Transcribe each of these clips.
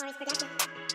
Mars Production.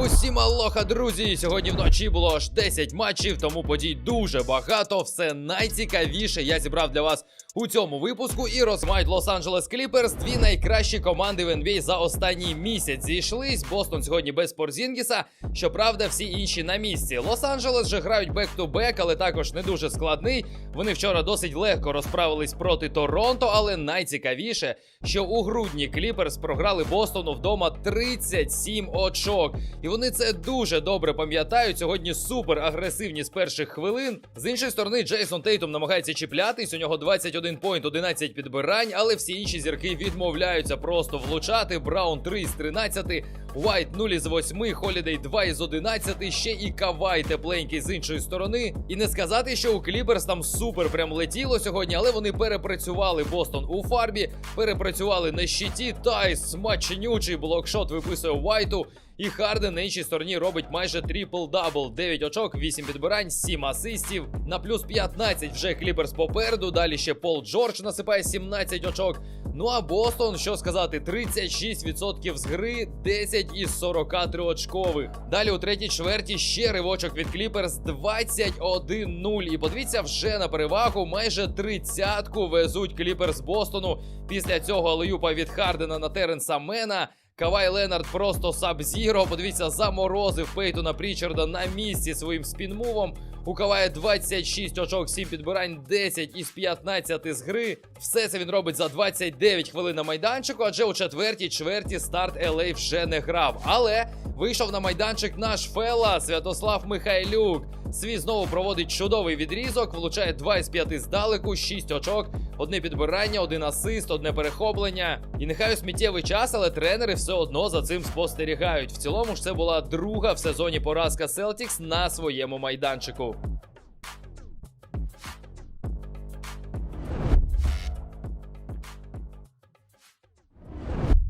Усім алоха, друзі! Сьогодні вночі було аж 10 матчів, тому подій дуже багато. Все найцікавіше я зібрав для вас у цьому випуску. І розмають Лос-Анджелес Кліперс дві найкращі команди в NBA за останній місяць. Зійшлись. Бостон сьогодні без Порзінгіса. Щоправда, всі інші на місці. Лос-Анджелес же грають бек-ту-бек, але також не дуже складний. Вони вчора досить легко розправились проти Торонто, але найцікавіше, що у грудні Кліперс програли Бостону вдома 37 очок. І вони це дуже добре пам'ятають. Сьогодні супер агресивні з перших хвилин. З іншої сторони, Джейсон Тейтум намагається чіплятись. У нього 21 поінт, 11 підбирань, але всі інші зірки відмовляються просто влучати. Браун 3 з 13, Уайт 0 із 8, Холідей 2 із 11, ще і Кавай тепленький з іншої сторони. І не сказати, що у Кліперс там супер прям летіло сьогодні, але вони перепрацювали Бостон у фарбі, перепрацювали на щиті. Тайс смачнючий блокшот виписує Уайту. І Харден на іншій стороні робить майже трипл-дабл. 9 очок, 8 підбирань, 7 асистів. На плюс 15 вже Кліперс попереду. Далі ще Пол Джордж насипає 17 очок. Ну а Бостон, що сказати, 36% з гри, 10 із 43 очкових. Далі у третій чверті ще ривочок від Кліперс 21-0. І подивіться, вже на перевагу майже тридцятку везуть Кліперс Бостону. Після цього алеюпа від Хардена на Теренса Мена. Кавай Ленард просто саб-зіро. Подивіться, заморозив Пейтона Прічарда на місці своїм спінмувом. У Кавая 26 очок, 7 підбирань, 10 із 15 з гри. Все це він робить за 29 хвилин на майданчику, адже у четвертій чверті старт LA вже не грав. Але вийшов на майданчик наш Фела Святослав Михайлюк. Свій знову проводить чудовий відрізок, влучає 2 із 5 здалеку, 6 очок, одне підбирання, один асист, одне перехоплення. І нехай у сміттєвий час, але тренери все одно за цим спостерігають. В цілому ж це була друга в сезоні поразка Celtics на своєму майданчику.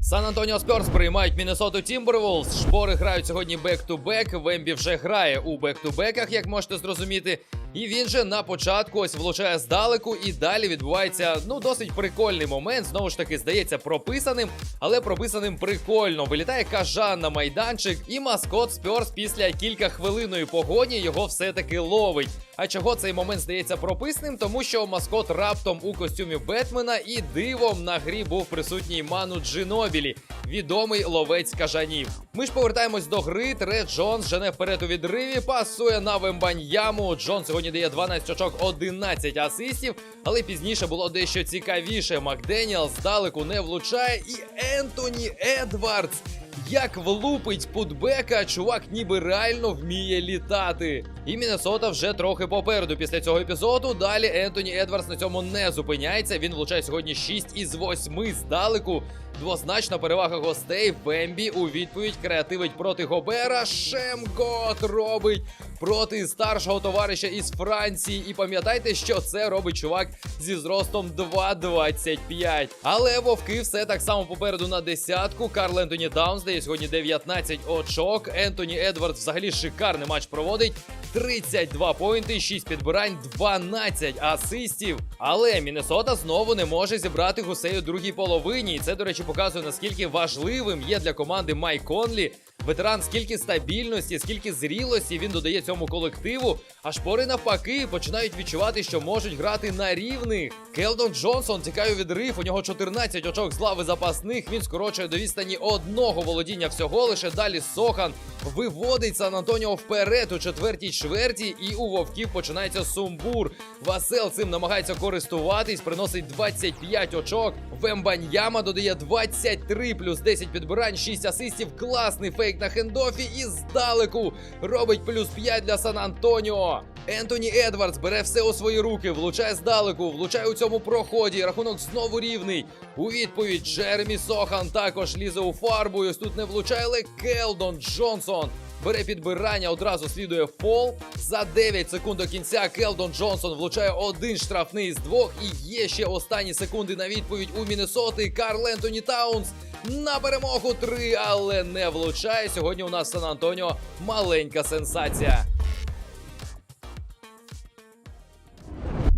Сан Антоніо Спьорс приймають Міннесоту Тімберволс. Шпори грають сьогодні бек-ту-бек. Вембі вже грає у бек-ту-беках, як можете зрозуміти. І він же на початку ось влучає здалеку, і далі відбувається ну досить прикольний момент. Знову ж таки, здається, прописаним, але прописаним прикольно. Вилітає кажан на майданчик, і маскот Спьорс після кількахвилинної погоні його все-таки ловить. А чого цей момент здається прописним? Тому що маскот раптом у костюмі Бетмена і дивом на грі був присутній Ману Джинобілі, відомий ловець кажанів. Ми ж повертаємось до гри. Тре Джонс жене вперед у відриві, пасує на Вембаньяму. Джон сьогодні дає 12 очок, 11 асистів, але пізніше було дещо цікавіше. Макденіел здалеку не влучає, і Ентоні Едвардс. Як влупить путбека, чувак ніби реально вміє літати. І Міннесота вже трохи попереду після цього епізоду. Далі Ентоні Едвардс на цьому не зупиняється. Він влучає сьогодні 6 із 8 здалеку. Двозначна перевага гостей. Бембі у відповідь креативить проти Гобера. Шемгот робить проти старшого товариша із Франції. І пам'ятайте, що це робить чувак зі зростом 2,25. Але вовки все так само попереду на десятку. Карл Ентоні Даунс дає сьогодні 19 очок. Ентоні Едвардс взагалі шикарний матч проводить. 32 поінти, 6 підбирань, 12 асистів. Але Міннесота знову не може зібрати гусей у другій половині. І це, до речі, показує наскільки важливим є для команди Майк Конлі. Ветеран, скільки стабільності, скільки зрілості він додає цьому колективу. А шпори навпаки починають відчувати, що можуть грати на рівних. Келдон Джонсон тікає відрив. У нього 14 очок з лави запасних. Він скорочує до відстані одного володіння всього. Лише далі Сохан виводить Сан Антоніо вперед у четвертій чверті. І у вовків починається сумбур. Васел цим намагається користуватись, приносить 25 очок. Вембаньяма додає 23 плюс 10 підбирань, 6 асистів. Класний фейк на хендофі і здалеку робить плюс 5 для Сан Антоніо. Ентоні Едвардс бере все у свої руки, влучає здалеку, влучає у цьому проході. Рахунок знову рівний. У відповідь Джеремі Сохан також лізе у фарбу. І ось тут не влучає, але Келдон Джонсон. Бере підбирання, одразу слідує фол. За 9 секунд до кінця Келдон Джонсон влучає один штрафний з двох. І є ще останні секунди на відповідь у Міннесоти. Карл Ентоні Таунс на перемогу 3, але не влучає. Сьогодні у нас Сан Антоніо маленька сенсація.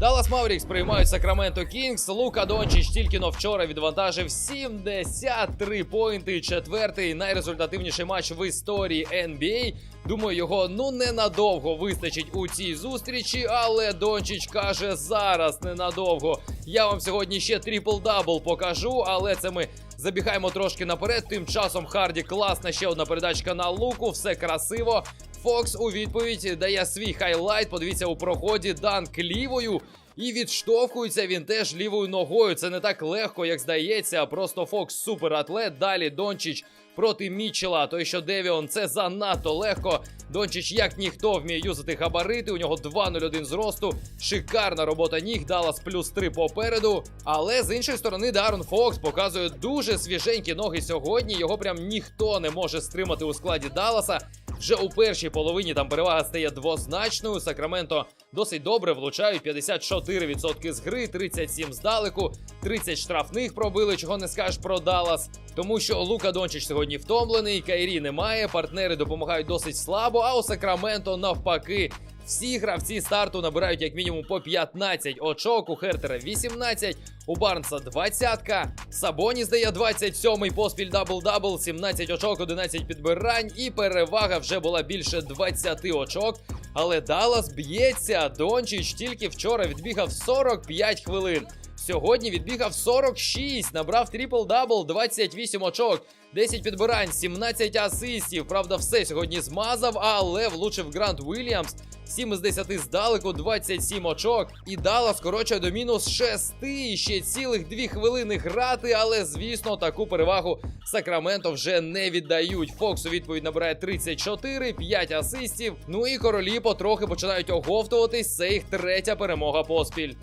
Даллас Маверікс приймають Сакраменто Кінгс. Лука Дончич тільки но вчора відвантажив 73 поінти. Четвертий найрезультативніший матч в історії NBA. Думаю, його ну ненадовго вистачить у цій зустрічі, але Дончич каже зараз ненадовго. Я вам сьогодні ще трипл-дабл покажу, але це ми забігаємо трошки наперед. Тим часом Харді класна ще одна передачка на луку, все красиво. Фокс у відповідь дає свій хайлайт. Подивіться у проході данк лівою. І відштовхується він теж лівою ногою. Це не так легко, як здається. Просто Фокс суператлет. Далі Дончич проти Мічела. Той, що Девіон, це занадто легко. Дончич, як ніхто, вміє юзати габарити. У нього 2-0-1 зросту. Шикарна робота ніг. Даллас плюс 3 попереду. Але з іншої сторони, Дарон Фокс показує дуже свіженькі ноги сьогодні. Його прям ніхто не може стримати у складі Далласа. Вже у першій половині там перевага стає двозначною. Сакраменто досить добре влучають 54% з гри, 37 здалеку, 30 штрафних пробили, чого не скажеш про Даллас. Тому що Лука Дончич сьогодні втомлений, Кайрі немає, партнери допомагають досить слабо. А у Сакраменто навпаки. Всі гравці старту набирають як мінімум по 15 очок. У Хертера 18, у Барнса 20. Сабоні здає 27-й поспіль дабл-дабл, 17 очок, 11 підбирань. І перевага вже була більше 20 очок. Але Даллас б'ється. Дончич тільки вчора відбігав 45 хвилин. Сьогодні відбігав 46, набрав трипл-дабл, 28 очок, 10 підбирань, 17 асистів. Правда, все сьогодні змазав, але влучив Грант Уільямс. 7 із 10 здалеку, 27 очок. І Дала скорочує до мінус 6. Ще цілих 2 хвилини грати, але звісно, таку перевагу Сакраменто вже не віддають. Фокс у відповідь набирає 34, 5 асистів. Ну і королі потрохи починають оговтуватись. Це їх третя перемога поспіль.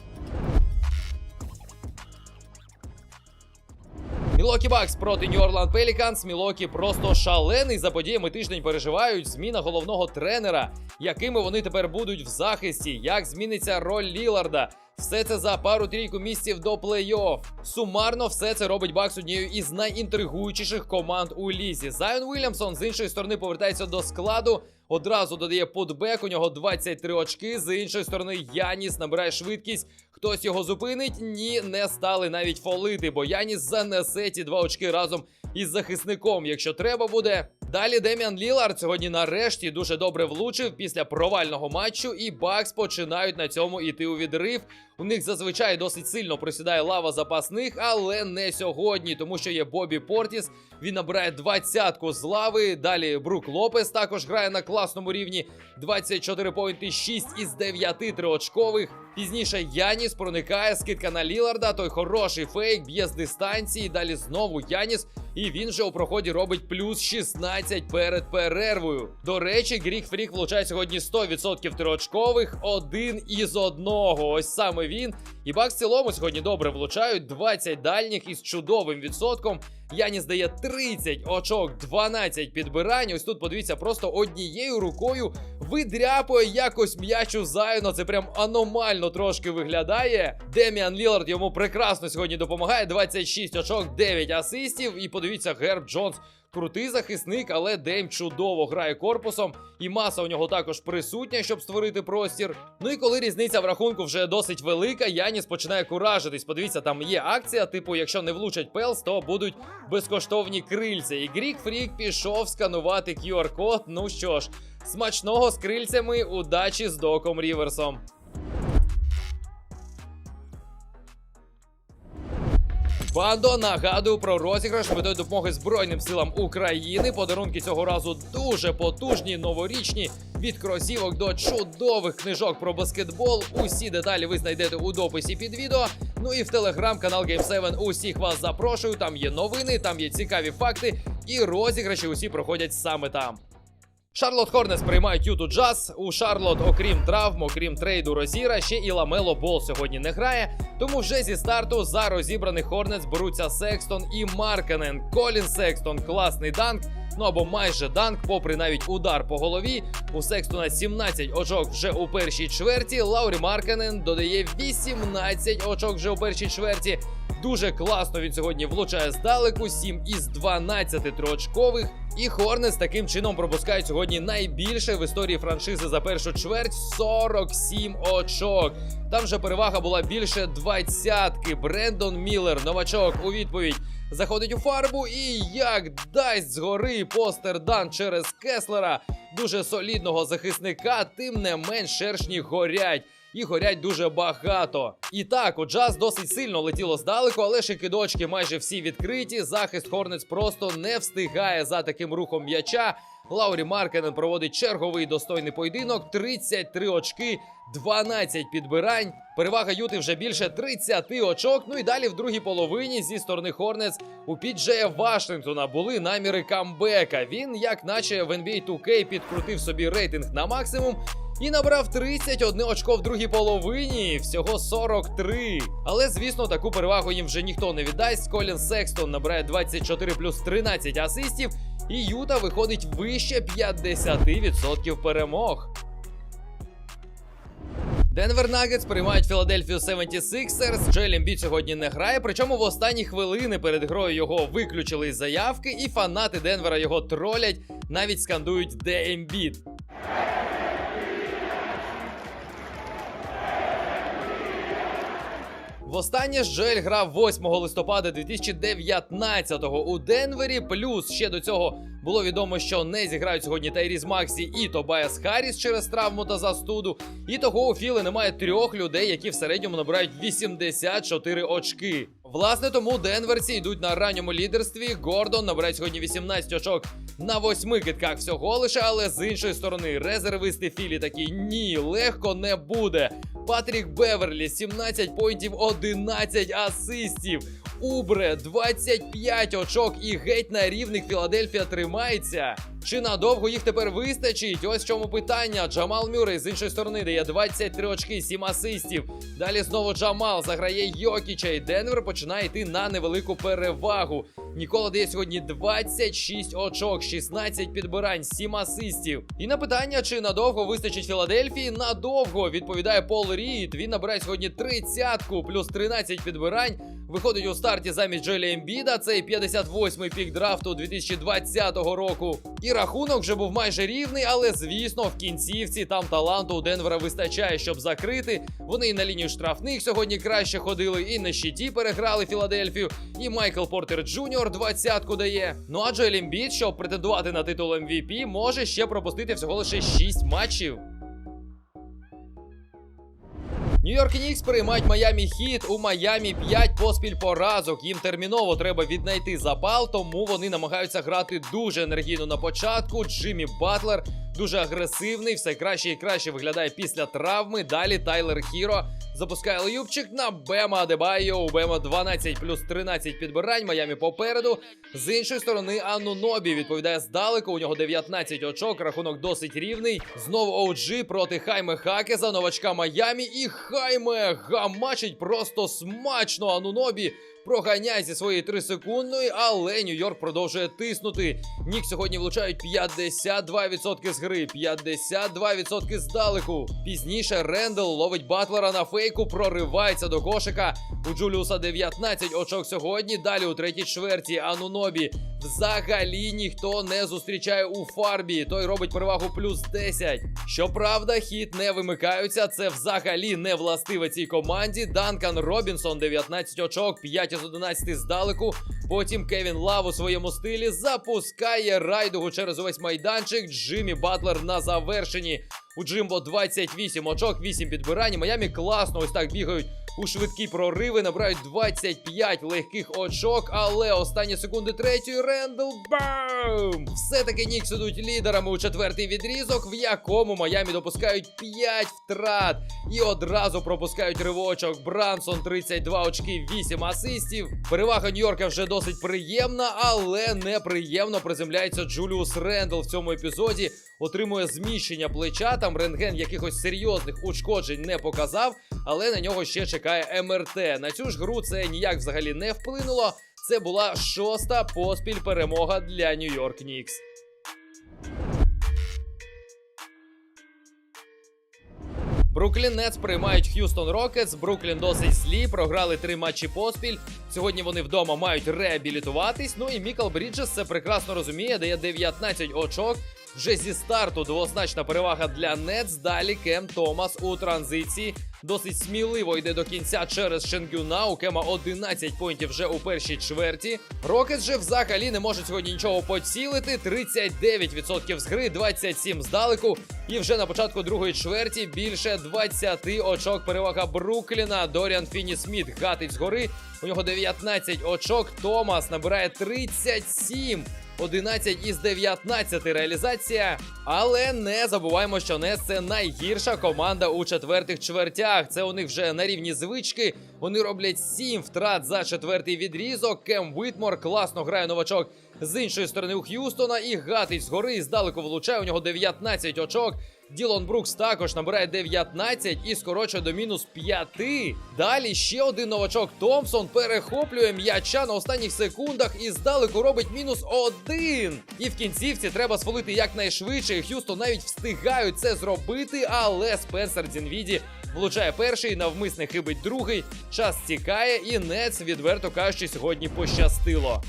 Мілокі Бакс проти Нью Орланд Пеліканс. Мілокі просто шалений. За подіями тиждень переживають. Зміна головного тренера. Якими вони тепер будуть в захисті? Як зміниться роль Ліларда? Все це за пару трійку місяців до плей-офф. Сумарно все це робить Бакс однією із найінтригуючіших команд у лізі. Зайон Уільямсон з іншої сторони повертається до складу. Одразу додає путбек, у нього 23 очки. З іншої сторони, Яніс набирає швидкість. Хтось його зупинить? Ні, не стали навіть фолити, бо Яніс занесе ті два очки разом із захисником, якщо треба буде. Далі Деміан Лілард сьогодні нарешті дуже добре влучив після провального матчу, і Бакс починають на цьому іти у відрив. У них зазвичай досить сильно просідає лава запасних, але не сьогодні, тому що є Бобі Портіс. Він набирає двадцятку з лави. Далі Брук Лопес також грає на класному рівні. 24 поінти, 6 із 9 триочкових. Пізніше Яніс проникає, скидка на Ліларда. Той хороший фейк, б'є з дистанції. Далі знову Яніс. І він же у проході робить плюс 16 перед перервою. До речі, Грік Фрік влучає сьогодні 100% триочкових, один із одного. Ось саме він. І Бакс в цілому сьогодні добре влучають 20 дальніх із чудовим відсотком. Яніс дає 30 очок, 12 підбирань. Ось тут подивіться, просто однією рукою видряпує якось м'ячу Зайона. Це прям аномально трошки виглядає. Деміан Лілард йому прекрасно сьогодні допомагає. 26 очок, 9 асистів. І подивіться, Герб Джонс. Крутий захисник, але Дейм чудово грає корпусом, і маса у нього також присутня, щоб створити простір. Ну і коли різниця в рахунку вже досить велика, Яніс починає куражитись. Подивіться, там є акція, типу, якщо не влучать Пелс, то будуть безкоштовні крильця. І Грік Фрік пішов сканувати QR-код. Ну що ж, смачного з крильцями, удачі з Доком Ріверсом. Бандо нагадую про розіграш метою допомоги Збройним силам України. Подарунки цього разу дуже потужні, новорічні. Від кросівок до чудових книжок про баскетбол. Усі деталі ви знайдете у дописі під відео. Ну і в телеграм-канал Game7 усіх вас запрошую. Там є новини, там є цікаві факти, і розіграші усі проходять саме там. Шарлот Хорнес приймають Юту Джаз. У Шарлот, окрім травм, окрім трейду Розіра, ще і Ламело Бол сьогодні не грає. Тому вже зі старту за розібраних Хорнес беруться Секстон і Марканен. Колін Секстон класний данк. Ну або майже данк, попри навіть удар по голові. У Секстона 17 очок вже у першій чверті. Лаурі Марканен додає 18 очок вже у першій чверті. Дуже класно він сьогодні влучає здалеку, 7 із 12 триочкових. І Хорнес таким чином пропускають сьогодні найбільше в історії франшизи за першу чверть 47 очок. Там же перевага була більше двадцятки. Брендон Міллер, новачок у відповідь. Заходить у фарбу і як дасть згори постердан через Кеслера, дуже солідного захисника, тим не менш шершні горять. І горять дуже багато. І так, у джаз досить сильно летіло здалеку, але ж і кидочки майже всі відкриті. Захист Хорнець просто не встигає за таким рухом м'яча. Лаурі Маркенен проводить черговий достойний поєдинок. 33 очки, 12 підбирань. Перевага Юти вже більше 30 очок. Ну і далі в другій половині зі сторони Хорнець у Піджея Вашингтона були наміри камбека. Він, як наче в NBA 2K, підкрутив собі рейтинг на максимум. І набрав 31 очко в другій половині, всього 43. Але звісно, таку перевагу їм вже ніхто не віддасть. Колін Секстон набирає 24 плюс 13 асистів, і Юта виходить вище 50% перемог. Денвер Нагетс приймають Філадельфію 76ers. Джоель Ембіт сьогодні не грає. Причому в останні хвилини перед грою його виключили із заявки, і фанати Денвера його тролять, навіть скандують де Ембіт. Востаннє ж Джоель грав 8 листопада 2019-го у Денвері. Плюс ще до цього було відомо, що не зіграють сьогодні Тайріз Максі і Тобайас Харріс через травму та застуду. І того у Філи немає трьох людей, які в середньому набирають 84 очки. Власне, тому денверці йдуть на ранньому лідерстві. Гордон набирає сьогодні 18 очок на восьми китках всього лише, але з іншої сторони, резервисти Філі такі ні, легко не буде. Патрік Беверлі 17 поінтів, 11 асистів. Убре 25 очок і геть на рівних Філадельфія тримається. Чи надовго їх тепер вистачить? Ось в чому питання. Джамал Мюррей з іншої сторони дає 23 очки, 7 асистів. Далі знову Джамал заграє Йокіча, і Денвер починає йти на невелику перевагу. Нікола дає сьогодні 26 очок, 16 підбирань, 7 асистів. І на питання, чи надовго вистачить Філадельфії, надовго відповідає Пол Рід. Він набирає сьогодні 30 плюс 13 підбирань. Виходить у старті замість Джолі Ембіда. Цей 58-й пік драфту 2020 року. І рахунок вже був майже рівний, але звісно, в кінцівці там таланту у Денвера вистачає, щоб закрити. Вони і на лінію штрафних сьогодні краще ходили, і на щиті переграли Філадельфію. І Майкл Портер Джуніор двадцятку дає. Ну а Джоель Ембід, щоб претендувати на титул MVP, може ще пропустити всього лише 6 матчів. Нью-Йорк Нікс приймають Майамі Хіт. У Майамі 5 поспіль поразок. Їм терміново треба віднайти запал, тому вони намагаються грати дуже енергійно на початку. Джиммі Батлер дуже агресивний, все краще і краще виглядає після травми. Далі Тайлер Хіро запускає леюбчик на Бема Адебайо. У Бема 12 плюс 13 підбирань. Майамі попереду. З іншої сторони, Анну Нобі відповідає здалеку. У нього 19 очок. Рахунок досить рівний. Знову OG проти Хайме Хакеза, новачка Майамі. І Хайме гамачить просто смачно. Анунобі проганяє зі своєї 3-секундної, але Нью-Йорк продовжує тиснути. Нік сьогодні влучають 52% з гри, 52% здалеку. Пізніше Рендел ловить Батлера на фейку, проривається до кошика. У Джуліуса 19 очок сьогодні. Далі у третій чверті Анунобі. Взагалі ніхто не зустрічає у фарбі. Той робить перевагу плюс 10. Щоправда, хід не вимикаються. Це взагалі не властиве цій команді. Данкан Робінсон 19 очок, 5 із 11 здалеку. Потім Кевін Лав у своєму стилі запускає райдугу через увесь майданчик. Джиммі Батлер на завершенні. У Джимбо 28 очок, 8 підбирань. Майамі класно ось так бігають у швидкі прориви. Набирають 25 легких очок, але останні секунди третьої Рендл бам! Все-таки Нікс ідуть лідерами у четвертий відрізок, в якому Майамі допускають 5 втрат і одразу пропускають ривочок. Брансон 32 очки, 8 асистів. Перевага Нью-Йорка вже досить приємна, але неприємно приземляється Джуліус Рендл в цьому епізоді. Отримує зміщення плеча. Там рентген якихось серйозних ушкоджень не показав, але на нього ще чекає МРТ. На цю ж гру це ніяк взагалі не вплинуло. Це була шоста поспіль перемога для Нью-Йорк Нікс. Бруклін Нетс приймають Х'юстон Рокетс. Бруклін досить злі, програли три матчі поспіль. Сьогодні вони вдома мають реабілітуватись. Ну і Мікал Бріджес це прекрасно розуміє, дає 19 очок. Вже зі старту двозначна перевага для Нетс. Далі Кем Томас у транзиції. Досить сміливо йде до кінця через Шенгюна. У Кема 11 поінтів вже у першій чверті. Рокетс же взагалі не можуть сьогодні нічого поцілити. 39% з гри, 27 здалеку. І вже на початку другої чверті більше 20 очок перевага Брукліна. Доріан Фіні Сміт гатить згори. У нього 19 очок. Томас набирає 37. 11 із 19 реалізація. Але не забуваємо, що Нес це найгірша команда у четвертих чвертях. Це у них вже на рівні звички. Вони роблять 7 втрат за четвертий відрізок. Кем Витмор класно грає новачок з іншої сторони у Х'юстона і гатить згори здалеку влучає. У нього 19 очок. Ділон Брукс також набирає 19 і скорочує до мінус 5. Далі ще один новачок Томпсон перехоплює м'яча на останніх секундах і здалеку робить мінус 1. І в кінцівці треба свалити якнайшвидше. Х'юстон навіть встигають це зробити, але Спенсер Дзінвіді влучає перший, навмисне хибить другий. Час тікає, і Нец, відверто кажучи, сьогодні пощастило.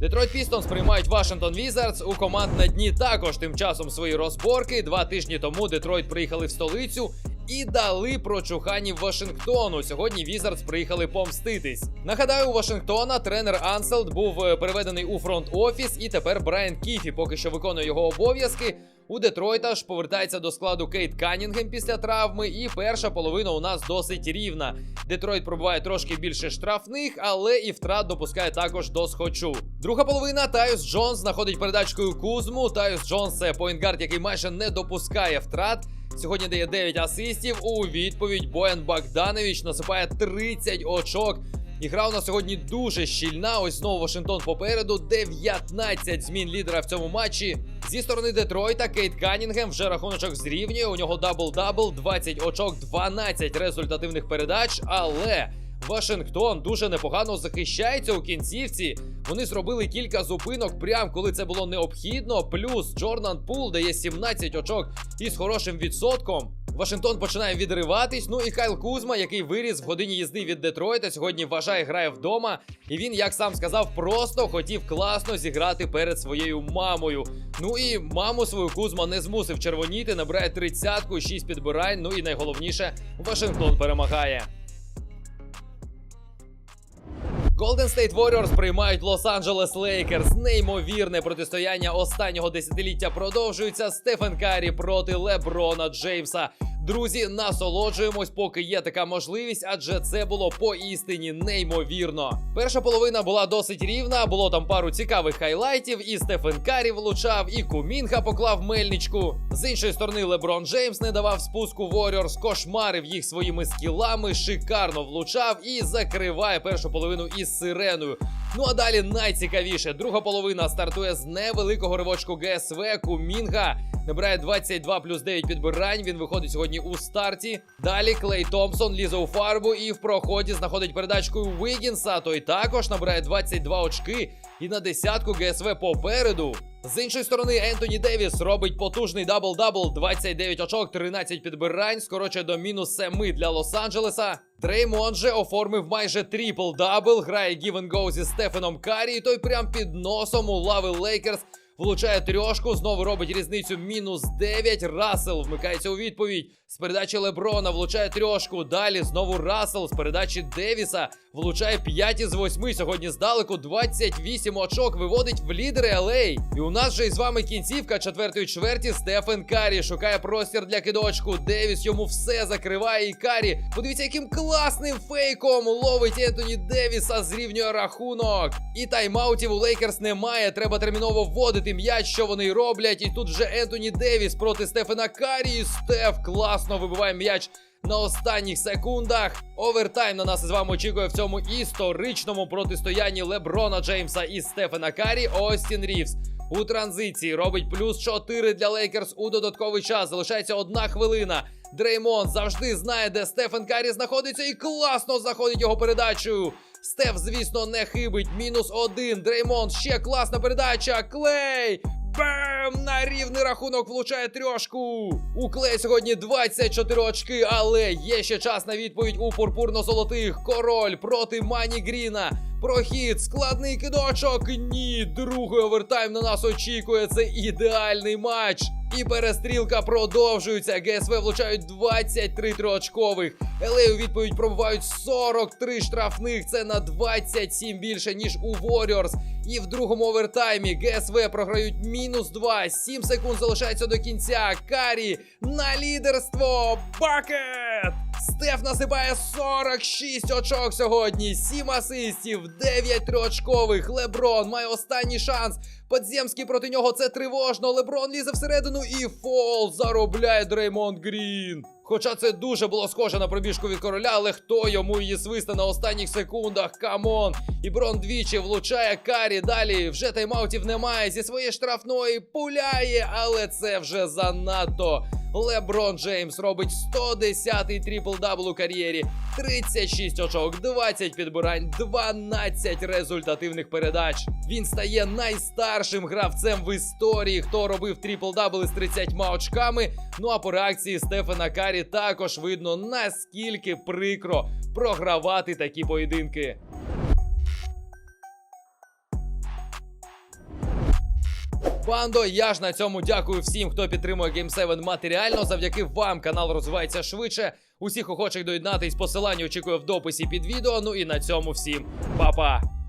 Детройт Пістонс приймають Вашингтон Візардс. У команд на дні також тим часом свої розборки. Два тижні тому Детройт приїхали в столицю і дали прочуханів Вашингтону. Сьогодні Візардс приїхали помститись. Нагадаю, у Вашингтона тренер Анселд був е, переведений у фронт офіс, і тепер Брайан Кіфі поки що виконує його обов'язки. У Детройта ж повертається до складу Кейт Канінгем після травми, і перша половина у нас досить рівна. Детройт пробуває трошки більше штрафних, але і втрат допускає також до схочу. Друга половина Тайус Джонс знаходить передачкою Кузму. Тайус Джонс це поінгард, який майже не допускає втрат. Сьогодні дає 9 асистів. У відповідь Боян Богданович насипає 30 очок. І гра у нас сьогодні дуже щільна. Ось знову Вашингтон попереду. 19 змін лідера в цьому матчі. Зі сторони Детройта Кейт Канінгем вже рахуночок зрівнює. У нього дабл-дабл, 20 очок, 12 результативних передач. Але Вашингтон дуже непогано захищається у кінцівці. Вони зробили кілька зупинок, прям коли це було необхідно. Плюс Джордан Пул дає 17 очок із хорошим відсотком. Вашингтон починає відриватись. Ну і Кайл Кузма, який виріс в годині їзди від Детройта, сьогодні вважає, грає вдома. І він, як сам сказав, просто хотів класно зіграти перед своєю мамою. Ну і маму свою Кузма не змусив червоніти, набирає тридцятку, 6 підбирань. Ну і найголовніше, Вашингтон перемагає. Golden State Warriors приймають Лос-Анджелес Лейкерс. Неймовірне протистояння останнього десятиліття продовжується. Стефен Карі проти Леброна Джеймса. Друзі, насолоджуємось, поки є така можливість, адже це було поістині неймовірно. Перша половина була досить рівна, було там пару цікавих хайлайтів, і Стефен Карі влучав, і Кумінга поклав мельничку. З іншої сторони, Леброн Джеймс не давав спуску Warriors, кошмарив їх своїми скілами, шикарно влучав і закриває першу половину із сиреною. Ну а далі найцікавіше. Друга половина стартує з невеликого ривочку ГСВ Кумінга. Набирає 22 плюс 9 підбирань. Він виходить сьогодні у старті. Далі Клей Томпсон лізе у фарбу і в проході знаходить передачкою Вигінса. Той також набирає 22 очки. І на десятку ГСВ попереду. З іншої сторони, Ентоні Девіс робить потужний дабл-дабл, 29 очок, 13 підбирань, скорочує до мінус 7 для Лос-Анджелеса. Дреймонд же оформив майже трипл-дабл, грає Give and Go зі Стефеном Карі, і той прям під носом у лави Лейкерс влучає трьошку, знову робить різницю мінус 9. Рассел вмикається у відповідь. З передачі Леброна влучає трьошку. Далі знову Рассел з передачі Девіса влучає 5 із 8. Сьогодні здалеку 28 очок виводить в лідери LA. І у нас же із вами кінцівка четвертої чверті. Стефен Карі шукає простір для кидочку. Девіс йому все закриває. І Карі. Подивіться, яким класним фейком ловить Ентоні Девіса, зрівнює рахунок. І тайм-аутів у Лейкерс немає. Треба терміново вводити м'яч, що вони роблять. І тут вже Ентоні Девіс проти Стефена Карі. І Стеф класно вибиває м'яч на останніх секундах. Овертайм на нас із вами очікує в цьому історичному протистоянні Леброна Джеймса і Стефена Карі. Остін Рівс. У транзиції робить плюс 4 для Лейкерс у додатковий час. Залишається одна хвилина. Дреймон завжди знає, де Стефен Карі знаходиться, і класно заходить його передачею. Стеф, звісно, не хибить. Мінус один. Дреймонд ще класна передача. Клей! Бем! На рівний рахунок влучає трьошку. У Клея сьогодні 24 очки, але є ще час на відповідь у пурпурно-золотих. Король проти Мані Гріна. Прохід, складний кидочок. Ні, другий овертайм на нас очікує. Це ідеальний матч. І перестрілка продовжується. ГСВ влучають 23 триочкових. LA у відповідь пробувають 43 штрафних. Це на 27 більше, ніж у Warriors. І в другому овертаймі ГСВ програють мінус 2. 7 секунд залишається до кінця. Карі на лідерство. Бакет! Стеф насипає 46 очок сьогодні, 7 асистів, 9 триочкових. Леброн має останній шанс. Подземський проти нього це тривожно. Леброн лізе всередину і фол заробляє Дреймонд Грін. Хоча це дуже було схоже на пробіжку від короля, але хто йому її свисте на останніх секундах? Камон! І Брон двічі влучає карі. Далі вже тайм-аутів немає. Зі своєї штрафної пуляє, але це вже занадто. Леброн Джеймс робить 110-й трипл-дабл у кар'єрі, 36 очок, 20 підбирань, 12 результативних передач. Він стає найстаршим гравцем в історії, хто робив трипл-дабл із 30 очками. Ну а по реакції Стефана Карі також видно наскільки прикро програвати такі поєдинки. Бандо, я ж на цьому дякую всім, хто підтримує Game 7 матеріально. Завдяки вам канал розвивається швидше. Усіх охочих доєднатись посилання очікую в дописі під відео. Ну і на цьому всім па-па!